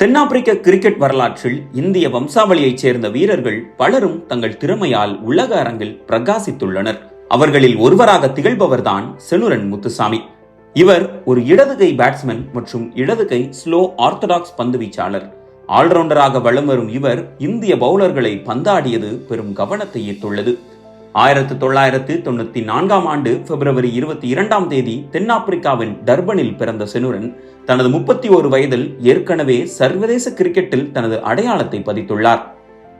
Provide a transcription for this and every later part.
தென்னாப்பிரிக்க கிரிக்கெட் வரலாற்றில் இந்திய வம்சாவளியைச் சேர்ந்த வீரர்கள் பலரும் தங்கள் திறமையால் உலக அரங்கில் பிரகாசித்துள்ளனர். அவர்களில் ஒருவராக திகழ்பவர்தான் செனுரன் முத்துசாமி. இவர் ஒரு இடதுகை பேட்ஸ்மேன் மற்றும் இடதுகை ஸ்லோ ஆர்த்தடாக்ஸ் பந்து வீச்சாளர். ஆல்ரவுண்டராக வலம் வரும் இவர் இந்திய பவுலர்களை பந்தாடியது பெரும் கவனத்தை ஈர்த்துள்ளது. ஆயிரத்து தொள்ளாயிரத்து தொண்ணூத்தி நான்காம் ஆண்டு பிப்ரவரி இருபத்தி இரண்டாம் தேதி தென்னாப்பிரிக்காவின் டர்பனில் பிறந்த செனுரன் தனது முப்பத்தி ஒரு வயதில் ஏற்கனவே சர்வதேச கிரிக்கெட்டில் தனது அடையாளத்தை பதித்துள்ளார்.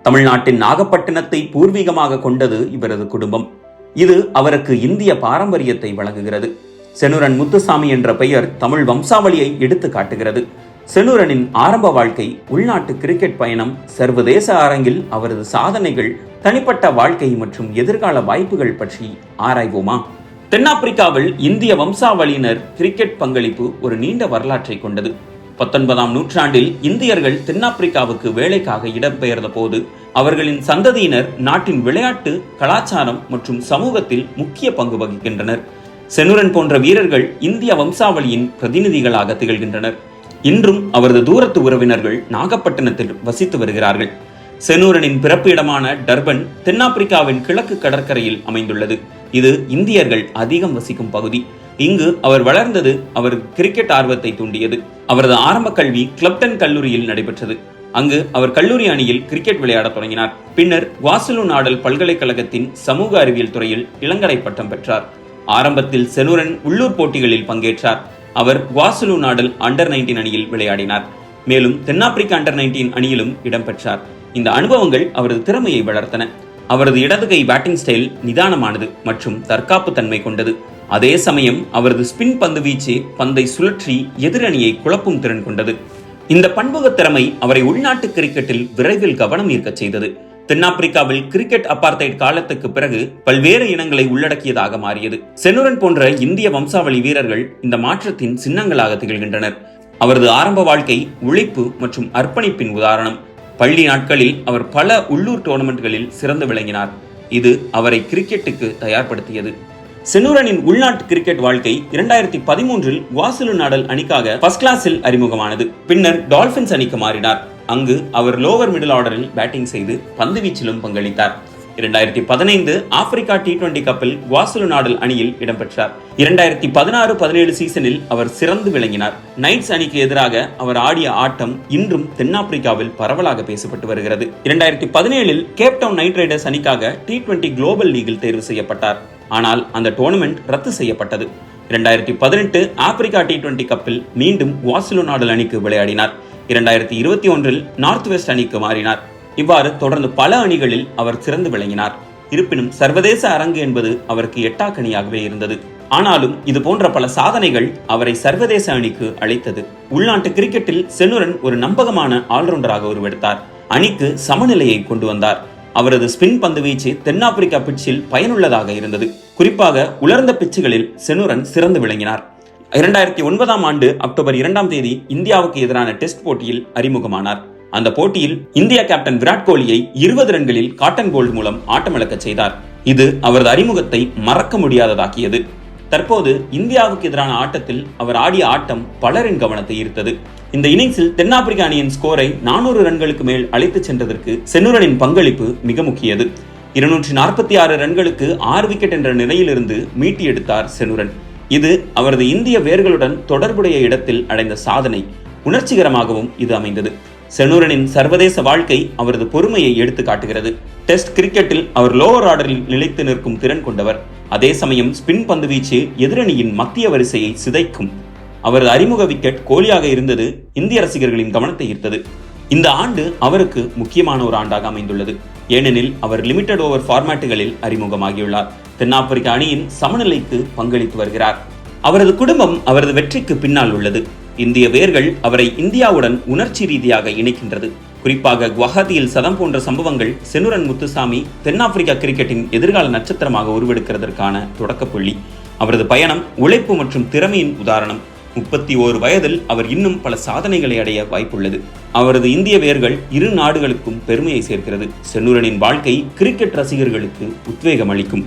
தமிழ்நாட்டின் நாகப்பட்டினத்தை பூர்வீகமாக கொண்டது இவரது குடும்பம். இது அவருக்கு இந்திய பாரம்பரியத்தை வழங்குகிறது. செனுரன் முத்துசாமி என்ற பெயர் தமிழ் வம்சாவளியை எடுத்து காட்டுகிறது செனுரனின் ஆரம்ப வாழ்க்கை உள்நாட்டு கிரிக்கெட் பயணம் சர்வதேச அரங்கில் அவரது சாதனைகள் தனிப்பட்ட வாழ்க்கை மற்றும் எதிர்கால வாய்ப்புகள் பற்றி ஆராய்வோமா? தென்னாப்பிரிக்காவில் இந்திய வம்சாவளியினர் கிரிக்கெட் பங்களிப்பு ஒரு நீண்ட வரலாற்றை கொண்டது. பத்தொன்பதாம் நூற்றாண்டில் இந்தியர்கள் தென்னாப்பிரிக்காவுக்கு வேலைக்காக இடம்பெயர்ந்த போது அவர்களின் சந்ததியினர் நாட்டின் விளையாட்டு கலாச்சாரம் மற்றும் சமூகத்தில் முக்கிய பங்கு வகிக்கின்றனர். செனுரன் போன்ற வீரர்கள் இந்திய வம்சாவளியின் பிரதிநிதிகளாக திகழ்கின்றனர். இன்றும் அவரது தூரத்து உறவினர்கள் நாகப்பட்டினத்தில் வசித்து வருகிறார்கள். செனூரனின் பிறப்பு இடமான டர்பன் தென்னாப்பிரிக்காவின் கிழக்கு கடற்கரையில் அமைந்துள்ளது. இது இந்தியர்கள் அதிகம் வசிக்கும் பகுதி. இங்கு அவர் வளர்ந்தது அவர் கிரிக்கெட் ஆர்வத்தை தூண்டியது. அவரது ஆரம்ப கல்வி கிளப்டன் கல்லூரியில் நடைபெற்றது. அங்கு அவர் கல்லூரி அணியில் கிரிக்கெட் விளையாடத் தொடங்கினார். பின்னர் வாசலு நாடல் பல்கலைக்கழகத்தின் சமூக அறிவியல் துறையில் இளங்கலை பட்டம் பெற்றார். ஆரம்பத்தில் செனூரன் உள்ளூர் போட்டிகளில் பங்கேற்றார். அவர் வாசலு நாடல் அண்டர் நைன்டீன் அணியில் விளையாடினார். மேலும் தென்னாப்பிரிக்க அண்டர் நைன்டீன் அணியிலும் இடம்பெற்றார் இந்த அனுபவங்கள் அவரது திறமையை வளர்த்தன. அவரது இடதுகை பேட்டிங் ஸ்டைல் நிதானமானது மற்றும் தற்காப்பு தன்மை கொண்டது. அதே சமயம் அவரது ஸ்பின் பந்து வீச்சு பந்தை சுழற்றி எதிரணியை குழப்பும் திறன் கொண்டது. இந்த பன்முக திறமை அவரை உள்நாட்டு கிரிக்கெட்டில் விரைவில் கவனம் ஈர்க்கச் செய்தது. தென்னாப்பிரிக்காவில் கிரிக்கெட் அப்பார்த்தைட் காலத்துக்கு பிறகு பல்வேறு இனங்களை உள்ளடக்கியதாக மாறியது. செனுரன் போன்ற இந்திய வம்சாவளி வீரர்கள் இந்த மாற்றத்தின் சின்னங்களாக திகழ்கின்றனர். அவரது ஆரம்ப வாழ்க்கை உழைப்பு மற்றும் அர்ப்பணிப்பின் உதாரணம். பள்ளி நாட்களில் அவர் பல உள்ளூர் டோர்னமெண்ட்களில் சிறந்து விளங்கினார். இது அவரை கிரிக்கெட்டுக்கு தயார்படுத்தியது. செனூரனின் உள்நாட்டு கிரிக்கெட் வாழ்க்கை இரண்டாயிரத்தி பதிமூன்றில் வாசலு நாடல் அணிக்காக ஃபர்ஸ்ட் கிளாஸில் அறிமுகமானது. பின்னர் டால்பின்ஸ் அணிக்கு மாறினார். அங்கு அவர் லோவர் மிடில் ஆர்டரில் பேட்டிங் செய்து பந்து வீச்சிலும் பங்களித்தார். இரண்டாயிரத்தி பதினைந்து ஆப்பிரிக்கா டி டுவெண்டி கப்பில் வாசுலு நாடல் அணியில் இடம்பெற்றார். இரண்டாயிரத்தி பதினாறு பதினேழு சீசனில் அவர் சிறந்து விளங்கினார். நைட்ஸ் அணிக்கு எதிராக அவர் ஆடிய ஆட்டம் இன்றும் தென்னாப்பிரிக்காவில் பரவலாக பேசப்பட்டு வருகிறது. இரண்டாயிரத்தி பதினேழில் கேப்டவுன் நைட் ரைடர்ஸ் அணிக்காக டி டுவெண்டி குளோபல் லீகில் தேர்வு செய்யப்பட்டார். ஆனால் அந்த டோர்னமெண்ட் ரத்து செய்யப்பட்டது. இரண்டாயிரத்தி பதினெட்டு ஆப்பிரிக்கா டி டுவெண்டி கப்பில் மீண்டும் வாசிலோ நாடல் அணிக்கு விளையாடினார். இரண்டாயிரத்தி இருபத்தி ஒன்றில் நார்த் வெஸ்ட் அணிக்கு மாறினார். இவ்வாறு தொடர்ந்து பல அணிகளில் அவர் சிறந்து விளங்கினார். இருப்பினும் சர்வதேச அரங்கு என்பது அவருக்கு எட்டாக்கணியாகவே இருந்தது. ஆனாலும் இது போன்ற பல சாதனைகள் அவரை சர்வதேச அணிக்கு அழைத்தது உள்நாட்டு கிரிக்கெட்டில் செனுரன் ஒரு நம்பகமான ஆல்ரவுண்டராக உருவெடுத்தார். அணிக்கு சமநிலையை கொண்டு வந்தார். அவரது ஸ்பின் பந்து வீச்சு தென்னாப்பிரிக்கா பிட்சில் பயனுள்ளதாக இருந்தது. குறிப்பாக உலர்ந்த பிச்சுகளில் செனுரன் சிறந்து விளங்கினார். இரண்டாயிரத்தி ஒன்பதாம் ஆண்டு அக்டோபர் இரண்டாம் தேதி இந்தியாவுக்கு எதிரான டெஸ்ட் போட்டியில் அறிமுகமானார். அந்த போட்டியில் இந்திய கேப்டன் விராட் கோலியை இருபது ரன்களில் காட்டன் கோல்டு மூலம் ஆட்டமிழக்கச் செய்தார். இது அவரது அறிமுகத்தை மறக்க முடியாததாக்கியது. தற்போது இந்தியாவுக்கு எதிரான ஆட்டத்தில் அவர் ஆடிய ஆட்டம் பலரின் கவனத்தை ஈர்த்தது. இந்த இன்னிங்ஸில் தென்னாப்பிரிக்க அணியின் ஸ்கோரை நானூறு ரன்களுக்கு மேல் அழைத்துச் சென்றதற்கு செனுரனின் பங்களிப்பு மிக முக்கியது. இருநூற்றி நாற்பத்தி ஆறு ரன்களுக்கு ஆறு விக்கெட் என்ற நிலையிலிருந்து மீட்டி எடுத்தார் செனுரன் இது அவரது இந்திய வேர்களுடன் தொடர்புடைய இடத்தில் அடைந்த சாதனை. உணர்ச்சிகரமாகவும் இது அமைந்தது. செனூரனின் சர்வதேச வாழ்க்கை அவரது பொறுமையை எடுத்து காட்டுகிறது. டெஸ்ட் கிரிக்கெட்டில் அவர் லோவர் ஆர்டரில் நிலைத்து நிற்கும் திறன் கொண்டவர். அதே சமயம் ஸ்பின் பந்து வீச்சு எதிரணியின் மத்திய வரிசையை சிதைக்கும். அவரது அறிமுக விக்கெட் கோலியாக இருந்தது இந்திய ரசிகர்களின் கவனத்தை ஈர்த்தது. இந்த ஆண்டு அவருக்கு முக்கியமான ஒரு ஆண்டாக அமைந்துள்ளது. ஏனெனில் அவர் லிமிடெட் ஓவர் ஃபார்மேட்டுகளில் அறிமுகமாகியுள்ளார். தென்னாப்பிரிக்க அணியின் சமநிலைக்கு பங்களித்து வருகிறார். அவரது குடும்பம் அவரது வெற்றிக்கு பின்னால் உள்ளது. இந்திய வேர்கள் அவரை இந்தியாவுடன் உணர்ச்சி ரீதியாக இணைக்கின்றது. குறிப்பாக குவஹாத்தியில் சதம் போன்ற சம்பவங்கள் செனுரன் முத்துசாமி தென்னாப்பிரிக்கா கிரிக்கெட்டின் எதிர்கால நட்சத்திரமாக உருவெடுக்கிறதற்கான தொடக்கப்புள்ளி அவரது பயணம் உழைப்பு மற்றும் திறமையின் உதாரணம். முப்பத்தி ஓரு வயதில் அவர் இன்னும் பல சாதனைகளை அடைய வாய்ப்புள்ளது. அவரது இந்திய வேர்கள் இரு நாடுகளுக்கும் பெருமையை சேர்க்கிறது. சென்னூரனின் வாழ்க்கை கிரிக்கெட் ரசிகர்களுக்கு உத்வேகம் அளிக்கும்